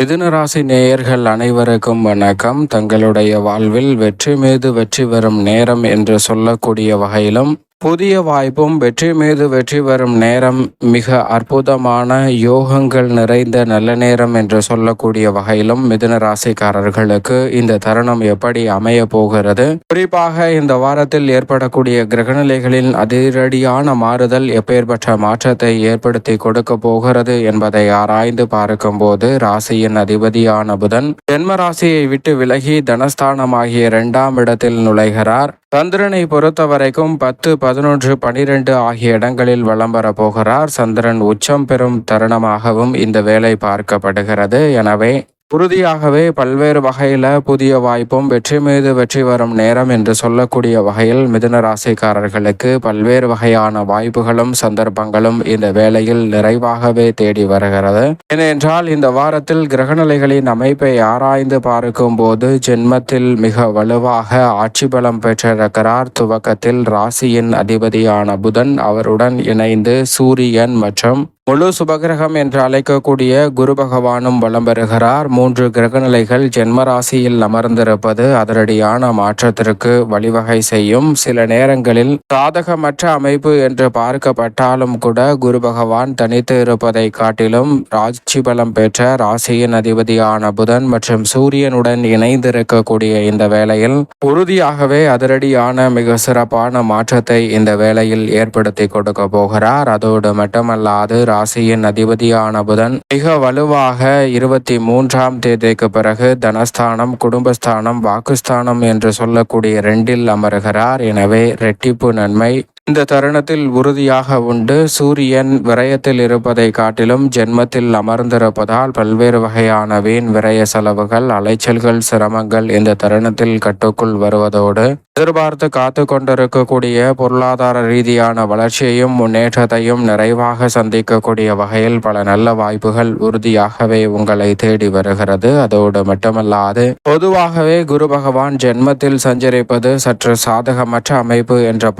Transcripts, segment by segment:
மிதுனராசி நேயர்கள் அனைவருக்கும் வணக்கம். தங்களுடைய வாழ்வில் வெற்றி மீது வெற்றி வரும் நேரம் என்று சொல்லக்கூடிய வகையிலும் புதிய வாய்ப்பும் வெற்றி மீது வெற்றி வரும் நேரம் மிக அற்புதமான யோகங்கள் நிறைந்த நல்ல நேரம் என்று சொல்லக்கூடிய வகையிலும் மிதுன ராசிக்காரர்களுக்கு இந்த தருணம் எப்படி அமைய போகிறது? குறிப்பாக இந்த வாரத்தில் ஏற்படக்கூடிய கிரகநிலைகளின் அதிரடியான மாறுதல் எப்பேற்பட்ட மாற்றத்தை ஏற்படுத்தி கொடுக்க போகிறது என்பதை ஆராய்ந்து பார்க்கும்போது ராசியின் அதிபதியான புதன் ஜென்ம ராசியை விட்டு விலகி தனஸ்தானமாகிய இரண்டாம் இடத்தில் நுழைகிறார். சந்திரனை பொறுத்த வரைக்கும் பத்து பதினொன்று பனிரெண்டு ஆகிய இடங்களில் வலம் வரப்போகிறார். சந்திரன் உச்சம் பெறும் தருணமாகவும் இந்த வேலை பார்க்கப்படுகிறது. எனவே உறுதியாகவே பல்வேறு வகையில் புதிய வாய்ப்பும் வெற்றி மீது வெற்றி வரும் நேரம் என்று சொல்லக்கூடிய வகையில் மிதுன ராசிக்காரர்களுக்கு பல்வேறு வகையான வாய்ப்புகளும் சந்தர்ப்பங்களும் இந்த வேளையில் நிறைவாகவே தேடி வருகிறது. ஏனென்றால் இந்த வாரத்தில் கிரகநிலைகளின் அமைப்பை ஆராய்ந்து பார்க்கும் போது ஜென்மத்தில் மிக வலுவாக ஆட்சி பலம் பெற்றிருக்கிறார். துவக்கத்தில் ராசியின் அதிபதியான புதன் அவருடன் இணைந்து சூரியன் மற்றும் முழு சுபகிரகம் என்று அழைக்கக்கூடிய குரு பகவானும் வலம் பெறுகிறார் மூன்று கிரகநிலைகள் ஜென்மராசியில் அமர்ந்திருப்பது அதிரடியான மாற்றத்திற்கு வழிவகை செய்யும். சில நேரங்களில் சாதகமற்ற அமைப்பு என்று பார்க்கப்பட்டாலும் கூட குரு பகவான் தனித்து இருப்பதை காட்டிலும் ராட்சி பலம் பெற்ற ராசியின் அதிபதியான புதன் மற்றும் சூரியனுடன் இணைந்திருக்கக்கூடிய இந்த வேளையில் உறுதியாகவே அதிரடியான மிக சிறப்பான மாற்றத்தை இந்த வேளையில் ஏற்படுத்தி கொடுக்க போகிறார். அதோடு மட்டுமல்லாது ராசியின் அதிபதியான புதன் மிக வலுவாக இருபத்தி மூன்றாம் தேதிக்கு பிறகு தனஸ்தானம் குடும்பஸ்தானம் வாக்குஸ்தானம் என்று சொல்லக்கூடிய ரெண்டில் அமருகிறார். எனவே ரெட்டிப்பு நன்மை இந்த தருணத்தில் உறுதியாக உண்டு. சூரியன் விரயத்தில் இருப்பதை காட்டிலும் ஜென்மத்தில் அமர்ந்திருப்பதால் பல்வேறு வகையான வீண் விரய செலவுகள் அலைச்சல்கள் சிரமங்கள் இந்த தருணத்தில் கட்டுக்குள் வருவதோடு எதிர்பார்த்து காத்து கொண்டிருக்கக்கூடிய பொருளாதார ரீதியான வளர்ச்சியையும் முன்னேற்றத்தையும் நிறைவாக சந்திக்கக்கூடிய வகையில் பல நல்ல வாய்ப்புகள் உறுதியாகவே உங்களை தேடி வருகிறது. அதோடு மட்டுமல்லாது பொதுவாகவே குரு பகவான் ஜென்மத்தில் சஞ்சரிப்பது சற்று சாதகமற்ற அமைப்பு என்று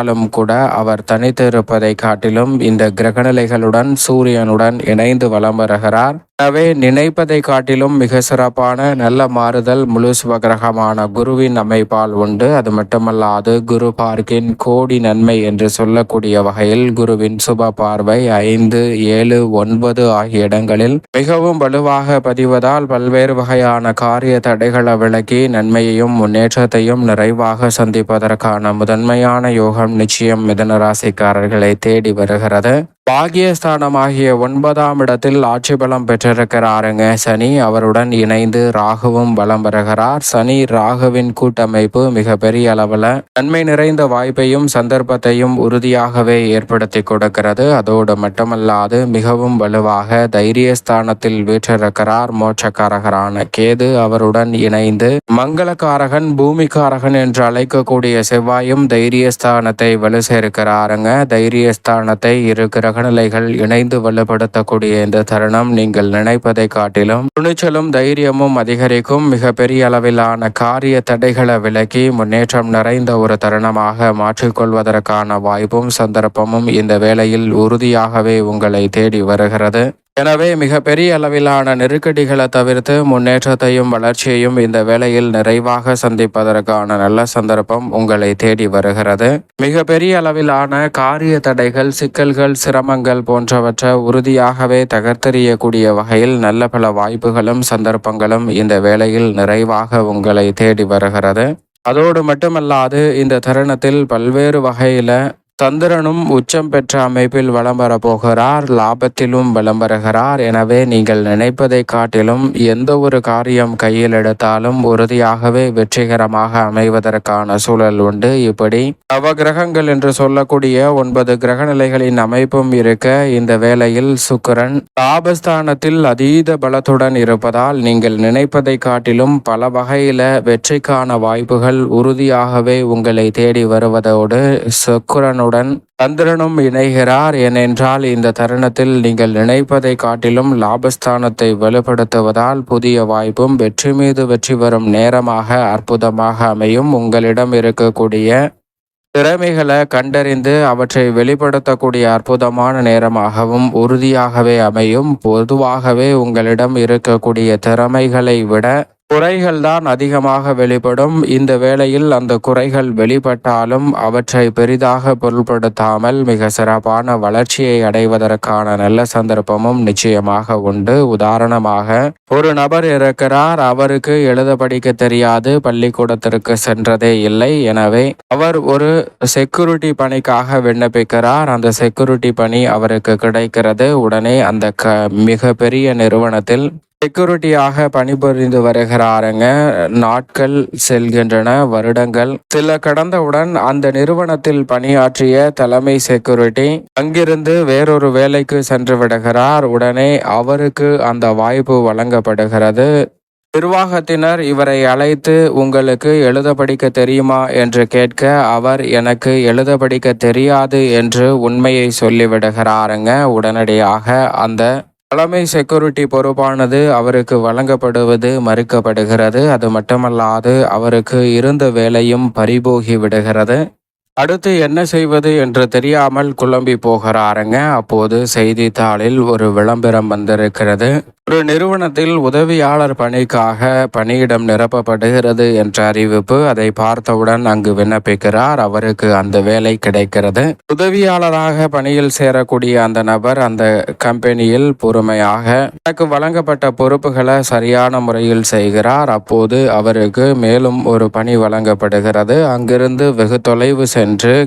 இருந்தாலும் கூட அவர் தனித்து இருப்பதை காட்டிலும் இந்த கிரகநிலைகளுடன் சூரியனுடன் இணைந்து வலம் வருகிறார். எனவே நினைப்பதை காட்டிலும் மிக சிறப்பான நல்ல மாறுதல் முழு சிவகிரகமான குருவின் அமைப்பால் உண்டு. அது மட்டுமல்லாது குரு பார்க்கின் கோடி நன்மை என்று சொல்லக்கூடிய வகையில் குருவின் சுப பார்வை ஐந்து ஏழு ஒன்பது ஆகிய இடங்களில் மிகவும் வலுவாக பதிவதால் பல்வேறு வகையான காரிய தடைகளை விலக்கி நன்மையையும் முன்னேற்றத்தையும் நிறைவாக சந்திப்பதற்கான முதன்மையான யோகம் நிச்சயம் மிதன ராசிக்காரர்களை தேடி வருகிறது. பாகியஸ்தானமாகிய ஒன்பதாம் இடத்தில் ஆட்சி பலம் பெற்றிருக்கிறாருங்க. சனி அவருடன் இணைந்து ராகுவும் பலம் பெறுகிறார் சனி ராகுவின் கூட்டமைப்பு மிக பெரிய அளவில் நன்மை நிறைந்த வாய்ப்பையும் சந்தர்ப்பத்தையும் உறுதியாகவே ஏற்படுத்தி கொடுக்கிறது. அதோடு மட்டுமல்லாது மிகவும் வலுவாக தைரியஸ்தானத்தில் வீற்றிருக்கிறார் மோட்சக்காரகரான கேது அவருடன் இணைந்து மங்களக்காரகன் பூமிக்காரகன் என்று அழைக்கக்கூடிய செவ்வாயும் தைரியஸ்தானத்தை வலு சேர்க்கிறாருங்க தைரியஸ்தானத்தை இருக்கிற கிரகநிலைகள் இணைந்து வலுப்படுத்தக்கூடிய இந்த தருணம் நீங்கள் நினைப்பதை காட்டிலும் துணிச்சலும் தைரியமும் அதிகரிக்கும் மிக பெரிய அளவிலான காரிய தடைகளை விலக்கி முன்னேற்றம் நிறைந்த ஒரு தருணமாக மாற்றிக்கொள்வதற்கான வாய்ப்பும் சந்தர்ப்பமும் இந்த வேளையில் உறுதியாகவே உங்களை தேடி வருகிறது. எனவே மிகப்பெரிய அளவிலான நெருக்கடிகளை தவிர்த்து முன்னேற்றத்தையும் வளர்ச்சியையும் இந்த வேளையில் நிறைவாக சந்திப்பதற்கான நல்ல சந்தர்ப்பம் உங்களை தேடி வருகிறது. மிக பெரிய அளவிலான காரிய தடைகள் சிக்கல்கள் சிரமங்கள் போன்றவற்றை உறுதியாகவே தகர்த்தெறியக்கூடிய வகையில் நல்ல பல வாய்ப்புகளும் சந்தர்ப்பங்களும் இந்த வேளையில் நிறைவாக உங்களை தேடி வருகிறது. அதோடு மட்டுமல்லாது இந்த தருணத்தில் பல்வேறு வகையில் சந்திரனும் உச்சம் பெற்ற அமைப்பில் வலம் வரப்போகிறார் லாபத்திலும் வலம் வருகிறார் எனவே நீங்கள் நினைப்பதை காட்டிலும் எந்த ஒரு காரியம் கையில் எடுத்தாலும் உறுதியாகவே வெற்றிகரமாக அமைவதற்கான சூழல் உண்டு. இப்படி நவ கிரகங்கள் என்று சொல்லக்கூடிய ஒன்பது கிரக நிலைகளின் அமைப்பும் இருக்க இந்த வேளையில் சுக்கரன் லாபஸ்தானத்தில் அதீத பலத்துடன் இருப்பதால் நீங்கள் நினைப்பதை காட்டிலும் பல வகையில வெற்றிக்கான வாய்ப்புகள் உறுதியாகவே உங்களை தேடி வருவதோடு சுக்கரனுடன் சந்திரனுடன் சந்திரனும் இணைகிறார் ஏனென்றால் இந்த தருணத்தில் நீங்கள் நினைப்பதை காட்டிலும் லாபஸ்தானத்தை வலுப்படுத்துவதால் புதிய வாய்ப்பும் வெற்றி மீது வெற்றி வரும் நேரமாக அற்புதமாக அமையும். உங்களிடம் இருக்கக்கூடிய திறமைகளை கண்டறிந்து அவற்றை வெளிப்படுத்தக்கூடிய அற்புதமான நேரமாகவும் உறுதியாகவே அமையும். பொதுவாகவே உங்களிடம் இருக்கக்கூடிய திறமைகளை விட குறைகள் தான் அதிகமாக வெளிப்படும். இந்த வேளையில் அந்த குறைகள் வெளிப்பட்டாலும் அவற்றை பெரிதாக பொருள்படுத்தாமல் மிக சிறப்பான வளர்ச்சியை அடைவதற்கான நல்ல சந்தர்ப்பமும் நிச்சயமாக உண்டு. உதாரணமாக ஒரு நபர் இருக்கிறார் அவருக்கு எழுத படிக்க தெரியாது. பள்ளிக்கூடத்திற்கு சென்றதே இல்லை. எனவே அவர் ஒரு செக்யூரிட்டி பணிக்காக விண்ணப்பிக்கிறார். அந்த செக்யூரிட்டி பணி அவருக்கு கிடைக்கிறது. உடனே அந்த க மிக பெரிய நிறுவனத்தில் செக்யூரிட்டியாக பணிபுரிந்து வருகிறாருங்க. நாட்கள் செல்கின்றன வருடங்கள். சில கடந்தவுடன் அந்த நிறுவனத்தில் பணியாற்றிய தலைமை செக்யூரிட்டி அங்கிருந்து வேறொரு வேலைக்கு சென்று விடுகிறார். உடனே அவருக்கு அந்த வாய்ப்பு வழங்கப்படுகிறது. நிர்வாகத்தினர் இவரை அழைத்து உங்களுக்கு எழுத படிக்க தெரியுமா? என்று கேட்க அவர் எனக்கு எழுத படிக்க தெரியாது என்று உண்மையை சொல்லிவிடுகிறாருங்க. உடனடியாக அந்த தலைமை செக்யூரிட்டி பொறுப்பானது அவருக்கு வழங்கப்படுவது மறுக்கப்படுகிறது. அது மட்டுமல்லாது அவருக்கு இருந்த வேலையும் பறிபோகி விடுகிறது. அடுத்து என்ன செய்வது என்று தெரியாமல் குழம்பி போகிறாருங்க. அப்போது செய்தித்தாளில் ஒரு விளம்பரம் வந்திருக்கிறது. ஒரு நிறுவனத்தில் உதவியாளர் பணிக்காக பணியிடம் நிரப்பப்படுகிறது என்ற அறிவிப்பு அதை பார்த்தவுடன் அங்கு விண்ணப்பிக்கிறார். அவருக்கு அந்த வேலை கிடைக்கிறது. உதவியாளராக பணியில் சேரக்கூடிய அந்த நபர் அந்த கம்பெனியில் பொறுமையாக தனக்கு வழங்கப்பட்ட பொறுப்புகளை சரியான முறையில் செய்கிறார். அப்போது அவருக்கு மேலும் ஒரு பணி வழங்கப்படுகிறது. அங்கிருந்து வெகு தொலைவு சென்று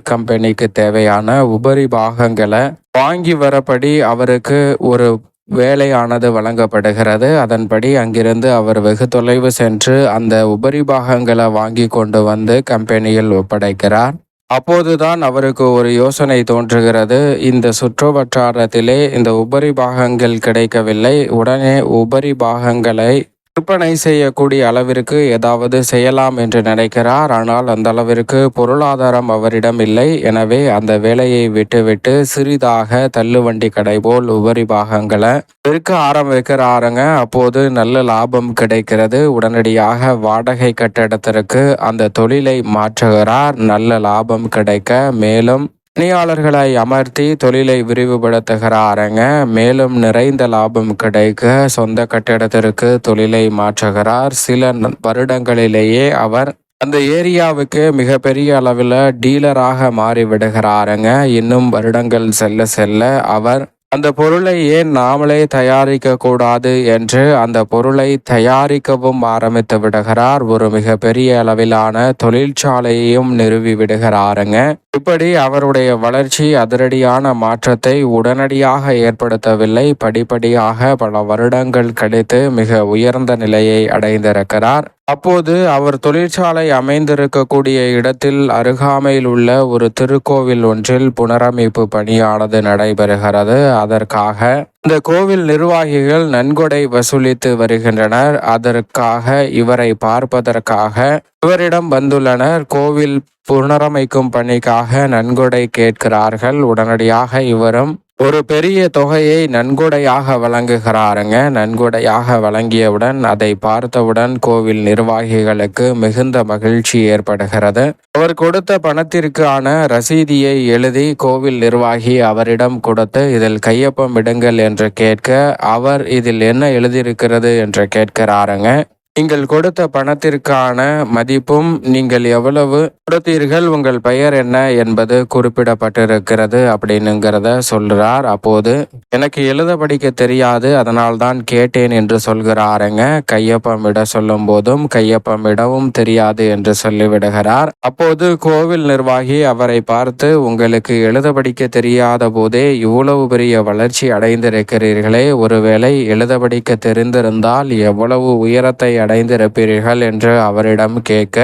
கம்பெனிக்கு தேவையான உபரி பாகங்களை வாங்கி வரபடி அவருக்கு ஒரு வேலையானது வழங்கப்படுகிறது. அதன்படி அங்கிருந்து அவர் வெகு தொலைவு சென்று அந்த உபரி பாகங்களை வாங்கி கொண்டு வந்து கம்பெனியில் ஒப்படைக்கிறார். அப்போதுதான் அவருக்கு ஒரு யோசனை தோன்றுகிறது. இந்த சுற்று வட்டாரத்திலே இந்த உபரி பாகங்கள் கிடைக்கவில்லை. உடனே உபரி பாகங்களை விற்பனை செய்யக்கூடிய அளவிற்கு ஏதாவது செய்யலாம் என்று நினைக்கிறார். ஆனால் அந்த அளவிற்கு பொருளாதாரம் அவரிடம் இல்லை. எனவே அந்த வேலையை விட்டுவிட்டு சிறிதாக தள்ளுவண்டி கடை போல் உபரி பாகங்களை விற்க ஆரம்பிக்கிறாருங்க. அப்போது நல்ல லாபம் கிடைக்கிறது. உடனடியாக வாடகை கட்டிடத்திற்கு அந்த தொழிலை மாற்றுகிறார். நல்ல லாபம் கிடைக்க மேலும் பணியாளர்களை அமர்த்தி தொழிலை விரிவுபடுத்துகிறாருங்க. மேலும் நிறைந்த லாபம் கிடைக்க சொந்த கட்டிடத்திற்கு தொழிலை மாற்றுகிறார். சில வருடங்களிலேயே அவர் அந்த ஏரியாவுக்கு மிகப்பெரிய அளவில் டீலராக மாறிவிடுகிறாருங்க. இன்னும் வருடங்கள் செல்ல செல்ல அவர் அந்த பொருளை ஏன் நாமளே தயாரிக்க கூடாது என்று அந்த பொருளை தயாரிக்கவும் ஆரம்பித்து விடுகிறார். ஒரு மிக பெரிய அளவிலான தொழிற்சாலையையும் நிறுவி விடுகிறாருங்க. இப்படி அவருடைய வளர்ச்சி அதிரடியான மாற்றத்தை உடனடியாக ஏற்படுத்தவில்லை. படிப்படியாக பல வருடங்கள் கழித்து மிக உயர்ந்த நிலையை அடைந்திருக்கிறார். அப்போது அவர் தொழிற்சாலை அமைந்திருக்கக்கூடிய இடத்தில் அருகாமையில் உள்ள ஒரு திருக்கோவில் ஒன்றில் புனரமைப்பு பணியானது நடைபெறுகிறது. அதற்காக இந்த கோவில் நிர்வாகிகள் நன்கொடை வசூலித்து வருகின்றனர். அதற்காக இவரை பார்ப்பதற்காக இவரிடம் வந்துள்ளனர். கோவில் புனரமைக்கும் பணிக்காக நன்கொடை கேட்கிறார்கள். உடனடியாக இவரும் ஒரு பெரிய தொகையை நன்கொடையாக வழங்குகிறாருங்க. நன்கொடையாக வழங்கியவுடன் அதை பார்த்தவுடன் கோவில் நிர்வாகிகளுக்கு மிகுந்த மகிழ்ச்சி ஏற்படுகிறது. அவர் கொடுத்த பணத்திற்கான ரசீதியை எழுதி கோவில் நிர்வாகி அவரிடம் கொடுத்து இதில் கையொப்பம் இடுங்கள் என்று கேட்க அவர் இதில் என்ன எழுதியிருக்கிறது என்று கேட்கிறாருங்க. நீங்கள் கொடுத்த பணத்திற்கான மதிப்பும் நீங்கள் எவ்வளவு கொடுத்தீர்கள் உங்கள் பெயர் என்ன என்பது குறிப்பிடப்பட்டிருக்கிறது அப்படின்னுங்கிறத சொல்கிறார் அப்போது எனக்கு எழுத படிக்க தெரியாது அதனால் தான் கேட்டேன் என்று சொல்கிறாருங்க. கையொப்பமிட சொல்லும் போதும் கையொப்பமிடவும் தெரியாது என்று சொல்லிவிடுகிறார். அப்போது கோவில் நிர்வாகி அவரை பார்த்து உங்களுக்கு எழுத படிக்க தெரியாத போதே இவ்வளவு பெரிய வளர்ச்சி அடைந்திருக்கிறீர்களே. ஒருவேளை எழுத படிக்க தெரிந்திருந்தால் எவ்வளவு உயரத்தை அடைந்திருப்பீர்கள் என்று அவரிடம் கேட்க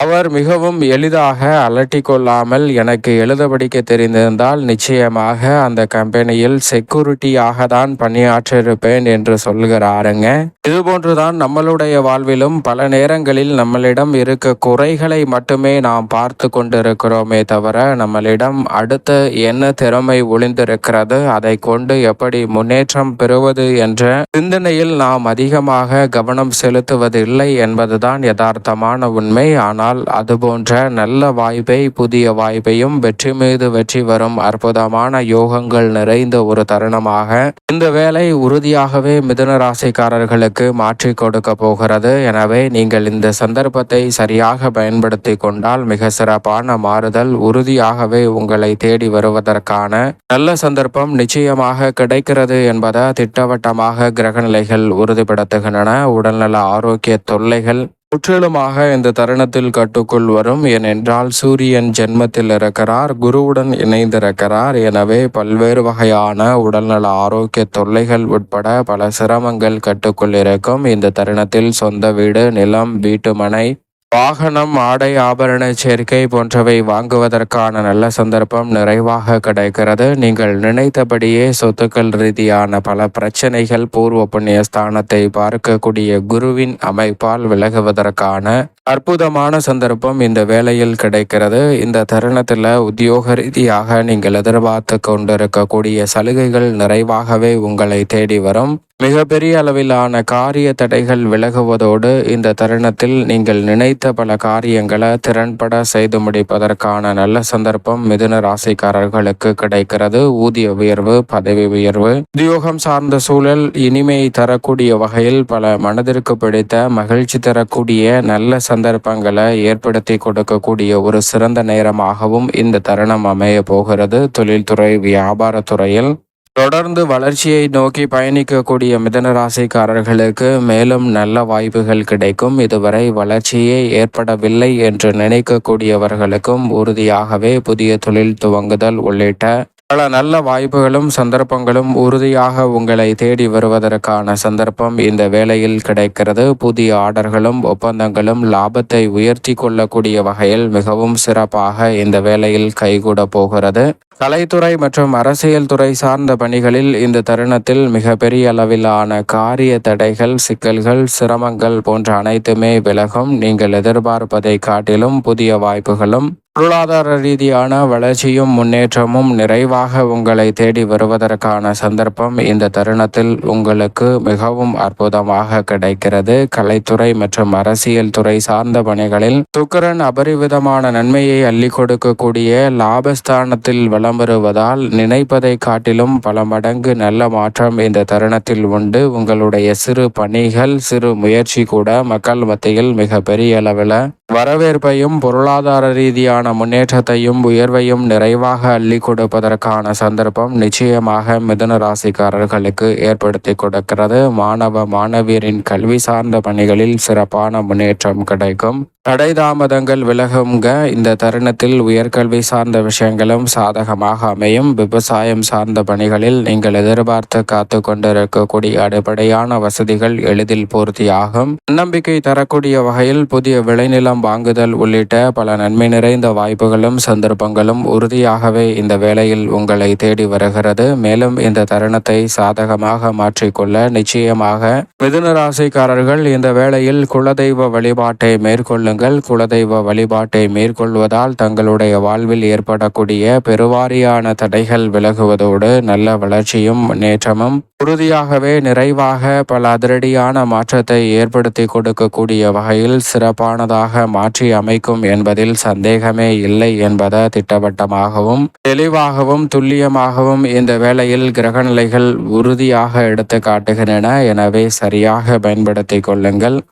அவர் மிகவும் எளிதாக அலட்டிக்கொள்ளாமல் எனக்கு எழுத படிக்க தெரிந்திருந்தால் நிச்சயமாக அந்த கம்பெனியில் செக்யூரிட்டியாக தான் பணியாற்றிருப்பேன் என்று சொல்கிறாருங்க இதுபோன்றுதான் நம்மளுடைய வாழ்விலும் பல நேரங்களில் நம்மளிடம் இருக்க குறைகளை மட்டுமே நாம் பார்த்து கொண்டிருக்கிறோமே தவிர நம்மளிடம் அடுத்த என்ன திறமை ஒளிந்திருக்கிறது அதை கொண்டு எப்படி முன்னேற்றம் பெறுவது என்ற சிந்தனையில் நாம் அதிகமாக கவனம் செலுத்துவதில்லை என்பதுதான் யதார்த்தமான உண்மை. ஆனால் ஆனால் அதுபோன்ற நல்ல வாய்ப்பை புதிய வாய்ப்பையும் வெற்றி மீது வெற்றி வரும் அற்புதமான யோகங்கள் நிறைந்த ஒரு தருணமாக இந்த வேலை உறுதியாகவே மிதுன ராசிக்காரர்களுக்கு மாற்றி கொடுக்க போகிறது. எனவே நீங்கள் இந்த சந்தர்ப்பத்தை சரியாக பயன்படுத்தி கொண்டால் மிக சிறப்பான மாறுதல் உறுதியாகவே உங்களை தேடி வருவதற்கான நல்ல சந்தர்ப்பம் நிச்சயமாக கிடைக்கிறது என்பதை திட்டவட்டமாக கிரகநிலைகள் உறுதிப்படுத்துகின்றன. உடல்நல ஆரோக்கிய தொல்லைகள் முற்றிலுமாக இந்த தருணத்தில் கட்டுக்குள் வரும். ஏனென்றால் சூரியன் ஜென்மத்தில் இருக்கிறார் குருவுடன் இணைந்திருக்கிறார். எனவே பல்வேறு வகையான உடல்நல ஆரோக்கிய தொல்லைகள் உட்பட பல சிரமங்கள் கட்டுக்குள் இருக்கும். இந்த தருணத்தில் சொந்த வீடு நிலம் வீட்டுமனை வாகனம் ஆடை ஆபரண சேர்க்கை போன்றவை வாங்குவதற்கான நல்ல சந்தர்ப்பம் நிறைவாக கிடைக்கிறது. நீங்கள் நினைத்தபடியே சொத்துக்கள் ரீதியான பல பிரச்சனைகள் பூர்வ புண்ணிய ஸ்தானத்தை பார்க்கக்கூடிய குருவின் அமைப்பால் விலகுவதற்கான அற்புதமான சந்தர்ப்பம் இந்த வேளையில் கிடைக்கிறது. இந்த தருணத்தில் உத்தியோக ரீதியாக நீங்கள் எதிர்பார்த்து கொண்டிருக்கக்கூடிய சலுகைகள் நிறைவாகவே உங்களை தேடி வரும். மிகப்பெரிய அளவிலான காரிய தடைகள் விலகுவதோடு இந்த தருணத்தில் நீங்கள் நினைத்த பல காரியங்களை திறன்பட செய்து முடிப்பதற்கான நல்ல சந்தர்ப்பம் மிதுன ராசிக்காரர்களுக்கு கிடைக்கிறது. ஊதிய உயர்வு பதவி உயர்வு. உத்தியோகம் சார்ந்த சூழல் இனிமை தரக்கூடிய வகையில் பல மனதிற்கு பிடித்த மகிழ்ச்சி தரக்கூடிய நல்ல சந்தர்ப்பங்களை ஏற்படுத்தி கொடுக்கக்கூடிய ஒரு சிறந்த நேரமாகவும் இந்த தருணம் அமைய போகிறது. தொழில்துறை வியாபாரத்துறையில் தொடர்ந்து வளர்ச்சியை நோக்கி பயணிக்கக்கூடிய மிதனராசிக்காரர்களுக்கு மேலும் நல்ல வாய்ப்புகள் கிடைக்கும். இதுவரை வளர்ச்சியே ஏற்படவில்லை என்று நினைக்கக்கூடியவர்களுக்கும் உறுதியாகவே புதிய தொழில் துவங்குதல் உள்ளிட்ட பல நல்ல வாய்ப்புகளும் சந்தர்ப்பங்களும் உறுதியாக உங்களை தேடி வருவதற்கான சந்தர்ப்பம் இந்த வேளையில் கிடைக்கிறது. புதிய ஆர்டர்களும் ஒப்பந்தங்களும் லாபத்தை உயர்த்தி கொள்ளக்கூடிய வகையில் மிகவும் சிறப்பாக இந்த வேளையில் கைகூட போகிறது. கலைத்துறை மற்றும் அரசியல் துறை சார்ந்த பணிகளில் இந்த தருணத்தில் மிகப்பெரிய அளவிலான காரிய தடைகள் சிக்கல்கள் சிரமங்கள் போன்ற அனைத்துமே விலகும். நீங்கள் எதிர்பார்ப்பதை காட்டிலும் புதிய வாய்ப்புகளும் பொருளாதார ரீதியான வளர்ச்சியும் முன்னேற்றமும் நிறைவாக உங்களை தேடி வருவதற்கான சந்தர்ப்பம் இந்த தருணத்தில் உங்களுக்கு மிகவும் அற்புதமாக கிடைக்கிறது. கலைத்துறை மற்றும் அரசியல் துறை சார்ந்த பணிகளில் சுக்கரன் அபரிவிதமான நன்மையை அள்ளி கொடுக்கக்கூடிய லாபஸ்தானத்தில் வலம் வருவதால் நினைப்பதை காட்டிலும் பல மடங்கு நல்ல மாற்றம் இந்த தருணத்தில் உண்டு. உங்களுடைய சிறு பணிகள் சிறு முயற்சி கூட மக்கள் மத்தியில் மிக பெரிய அளவில் வரவேற்பையும் பொருளாதார ரீதியான முன்னேற்றத்தையும் உயர்வையும் நிறைவாக அள்ளி கொடுப்பதற்கான சந்தர்ப்பம் நிச்சயமாக மிதுன ராசிக்காரர்களுக்கு ஏற்படுத்தி கொடுக்கிறது. மாணவ மாணவியரின் கல்வி சார்ந்த பணிகளில் சிறப்பான முன்னேற்றம் கிடைக்கும். தடை தாமதங்கள் விலகுங்க. இந்த தருணத்தில் உயர்கல்வி சார்ந்த விஷயங்களும் சாதகமாக அமையும். விவசாயம் சார்ந்த பணிகளில் நீங்கள் எதிர்பார்த்து காத்து கொண்டிருக்கக்கூடிய அடிப்படையான வசதிகள் எளிதில் பூர்த்தியாகும். நம்பிக்கை தரக்கூடிய வகையில் புதிய விளைநிலம் வாங்குதல் உள்ளிட்ட பல நன்மை நிறைந்த வாய்ப்புகளும் சந்தர்ப்பங்களும் உறுதியாகவே இந்த வேளையில் உங்களை தேடி வருகிறது. மேலும் இந்த தருணத்தை சாதகமாக மாற்றிக்கொள்ள நிச்சயமாக மிதுனராசிக்காரர்கள் இந்த வேளையில் குலதெய்வ வழிபாட்டை மேற்கொள்ளுங்கள். குலதெய்வ வழிபாட்டை மேற்கொள்வதால் தங்களுடைய வாழ்வில் ஏற்படக்கூடிய பெருவாரியான தடைகள் விலகுவதோடு நல்ல வளர்ச்சியும் முன்னேற்றமும் உறுதியாகவே நிறைவாக பல அதிரடியான மாற்றத்தை ஏற்படுத்தி கொடுக்கக்கூடிய வகையில் சிறப்பானதாக மாற்றி அமைக்கும் என்பதில் சந்தேகமே இல்லை என்பதை திட்டவட்டமாகவும் தெளிவாகவும் துல்லியமாகவும் இந்த வேளையில் கிரகநிலைகள் உறுதியாக எடுத்து காட்டுகின்றன எனவே சரியாக பயன்படுத்திக் கொள்ளுங்கள்.